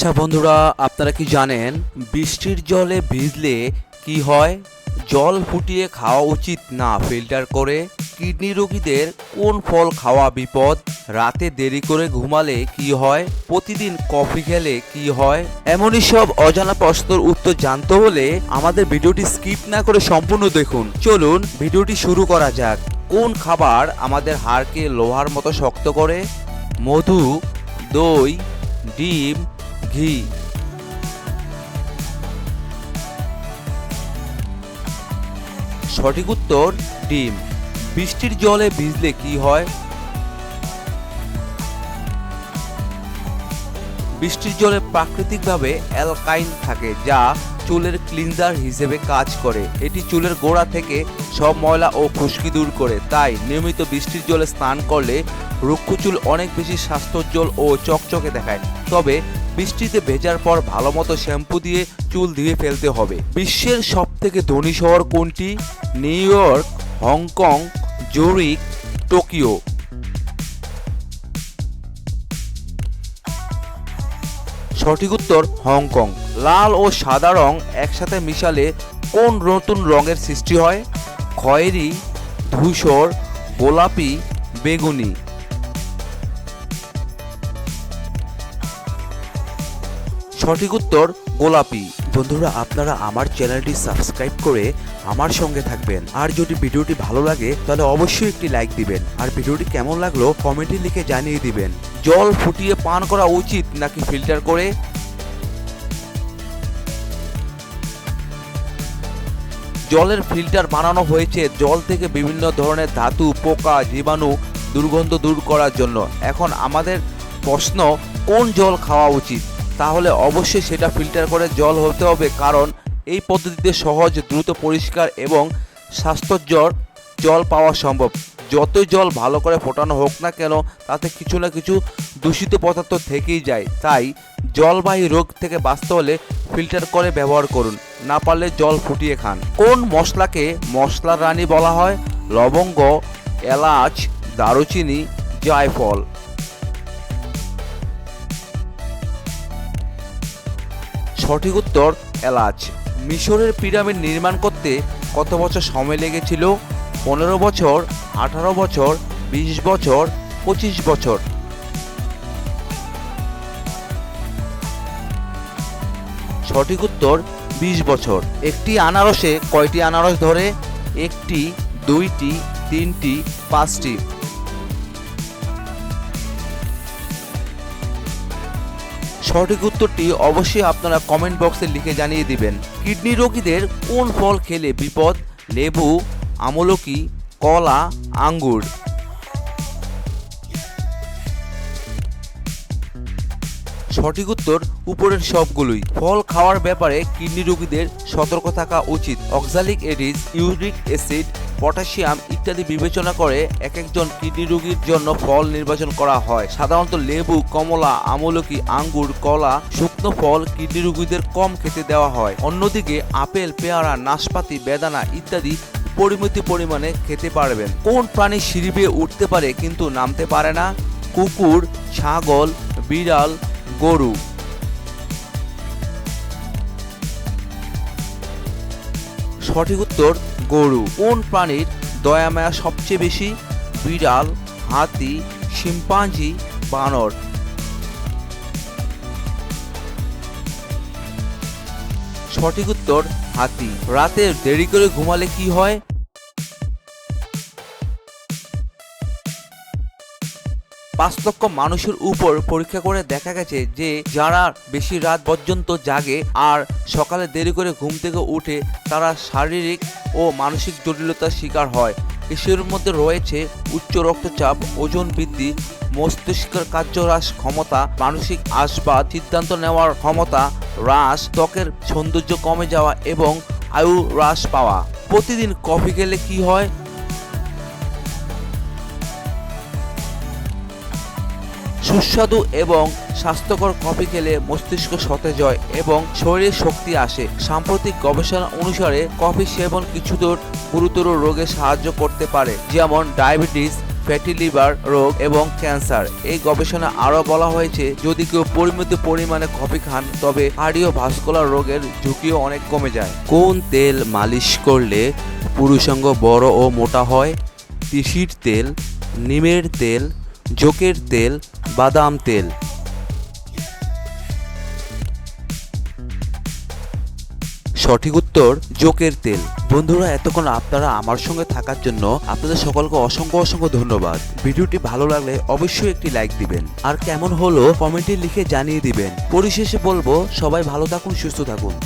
আচ্ছা বন্ধুরা, আপনারা কি জানেন বৃষ্টির জলে ভিজলে কি হয়? জল ফুটিয়ে খাওয়া উচিত না ফিল্টার করে। কিডনি রোগীদের কোন ফল খাওয়া বিপদ? রাতে দেরি করে ঘুমালে কি হয়? প্রতিদিন কফি খেলে কি হয়? এমনই সব অজানা প্রশ্নের উত্তর জানতে হলে আমাদের ভিডিওটি স্কিপ না করে সম্পূর্ণ দেখুন। চলুন, ভিডিওটি শুরু করা যাক। কোন খাবার আমাদের হাড়কে লোহার মতো শক্ত করে? মধু, দই, ডিম ঘি। সঠিক উত্তর, ডিম। বৃষ্টির জলে ভিজলে কি হয়? বৃষ্টির জলে প্রাকৃতিকভাবে অ্যালকাইন থাকে, যা চুলের ক্লিনজার হিসেবে কাজ করে। এটি চুলের গোড়া থেকে সব ময়লা ও খুশকি দূর করে। তাই নিয়মিত বৃষ্টির জলে স্নান করলে রুক্ষ চুল অনেক বেশি স্বাস্থ্যোজ্জ্বল ও চকচকে দেখায়। তবে বৃষ্টিতে ভেজার পর ভালো মতো শ্যাম্পু দিয়ে চুল ধুয়ে ফেলতে হবে। বিশ্বের সব থেকে ধনী শহর কোনটি? New York, Hong Kong Zurich Tokyo. সঠিক উত্তর, হংকং। লাল ও সাদা রং একসাথে মিশালে কোন নতুন রঙের সৃষ্টি হয়? খয়েরি, ধূসর, গোলাপি, বেগুনি। সঠিক উত্তর গোলাপি। বন্ধুরা, আপনারা আমার চ্যানেলটি সাবস্ক্রাইব করে আমার সঙ্গে থাকবেন। আর যদি ভিডিওটি ভালো লাগে, তাহলে অবশ্যই একটি লাইক দিবেন। আর ভিডিওটি কেমন লাগল, কমেন্টে লিখে জানিয়ে দিবেন। জল ফুটিয়ে পান করা উচিত নাকি ফিল্টার করে? জলের ফিল্টার বানানো হয়েছে জল থেকে বিভিন্ন ধরনের ধাতু, পোকা, জীবাণু দুর্গন্ধ দূর করার জন্য। এখন আমাদের প্রশ্ন, কোন জল খাওয়া উচিত? তাহলে অবশ্যই সেটা ফিল্টার করে জল হতে হবে, কারণ এই পদ্ধতিতে সহজ, দ্রুত, পরিষ্কার এবং স্বাস্থ্যজ্বর জল পাওয়া সম্ভব। যতই জল ভালো করে ফোটানো হোক না কেন, তাতে কিছু না কিছু দূষিত পদার্থ থেকেই যায়। তাই জলবাহী রোগ থেকে বাঁচতে হলে ফিল্টার করে ব্যবহার করুন, না পারলে জল ফুটিয়ে খান। কোন মশলাকে মশলার রানী বলা হয়? লবঙ্গ, এলাচ, দারুচিনি, জায়ফল। সঠিক উত্তর, এলাচ। মিশরের পিরামিড নির্মাণ করতে কত বছর সময় লেগেছিল? পনেরো বছর, আঠারো বছর, বিশ বছর, পঁচিশ বছর? সঠিক উত্তর, বিশ বছর। একটি আনারসে কয়টি আনারস ধরে? একটি, দুইটি, তিনটি, পাঁচটি। সঠিক উত্তরটি অবশ্যই আপনারা কমেন্ট বক্সে লিখে জানিয়ে দিবেন। কিডনি রোগীদের কোন ফল খেলে বিপদ? লেবু, আমলকি, কলা, আঙ্গুর। সঠিক উত্তর উপরের সবগুলোই। ফল খাওয়ার ব্যাপারে কিডনি রোগীদের সতর্ক থাকা উচিত। অক্সালিক এডিস, ইউরিক অ্যাসিড পটাশিয়াম ইত্যাদি বিবেচনা করে এক একজন কিডনি রোগীর জন্য ফল নির্বাচন করা হয়। সাধারণত লেবু, কমলা, আমলকি, আঙ্গুর, কলা, শুকনো ফল কিডনি রোগীদের কম খেতে দেওয়া হয়। অন্যদিকে আপেল, পেয়ারা, নাশপাতি, বেদানা ইত্যাদি পরিমিত পরিমাণে খেতে পারবেন। কোন প্রাণী সিঁড়ি উঠতে পারে কিন্তু নামতে পারে না? কুকুর, ছাগল, বিড়াল, গরু। সঠিক উত্তর, গরু। কোন প্রাণীর দয়া মায়া সবচেয়ে বেশি? বিড়াল, হাতি, শিম্পাঞ্জি, বানর। সঠিক উত্তর, হাতি। রাতে দেরি করে ঘুমালে কি হয়? পাঁচ লক্ষ মানুষের উপর পরীক্ষা করে দেখা গেছে যে যারা বেশি রাত পর্যন্ত জাগে আর সকালে দেরি করে ঘুম থেকে উঠে, তারা শারীরিক ও মানসিক জটিলতার শিকার হয়। এসবের মধ্যে রয়েছে উচ্চ রক্তচাপ, ওজন বৃদ্ধি, মস্তিষ্কের কার্যহ্রাস ক্ষমতা, মানসিক আসবাদ সিদ্ধান্ত নেওয়ার ক্ষমতা, হ্রাস, ত্বকের সৌন্দর্য কমে যাওয়া এবং আয়ু হ্রাস পাওয়া। প্রতিদিন কফি খেলে কি হয়? সুস্বাদু এবং স্বাস্থ্যকর কফি খেলে মস্তিষ্ক সতেজ হয় এবং শরীরে শক্তি আসে। সাম্প্রতিক গবেষণা অনুসারে কফি সেবন কিছুদূর গুরুতর রোগে সাহায্য করতে পারে, যেমন ডায়াবেটিস, ফ্যাটি লিভার রোগ এবং ক্যান্সার। এই গবেষণা আরও বলা হয়েছে, যদি কেউ পরিমিত পরিমাণে কফি খান, তবে কার্ডিও ভাস্কুলার রোগের ঝুঁকিও অনেক কমে যায়। কোন তেল মালিশ করলে পুরুষাঙ্গ বড় ও মোটা হয়? তিসির তেল, নিমের তেল, জোকের তেল বাদাম তেল। সঠিক উত্তর, জোকের তেল। বন্ধুরা, এতক্ষণ আপনারা আমার সঙ্গে থাকার জন্য আপনাদের সকলকে অসংখ্য অসংখ্য ধন্যবাদ। ভিডিওটি ভালো লাগলে অবশ্যই একটি লাইক দিবেন। আর কেমন হলো, কমেন্টে লিখে জানিয়ে দিবেন। পরিশেষে বলব, সবাই ভালো থাকুন, সুস্থ থাকুন।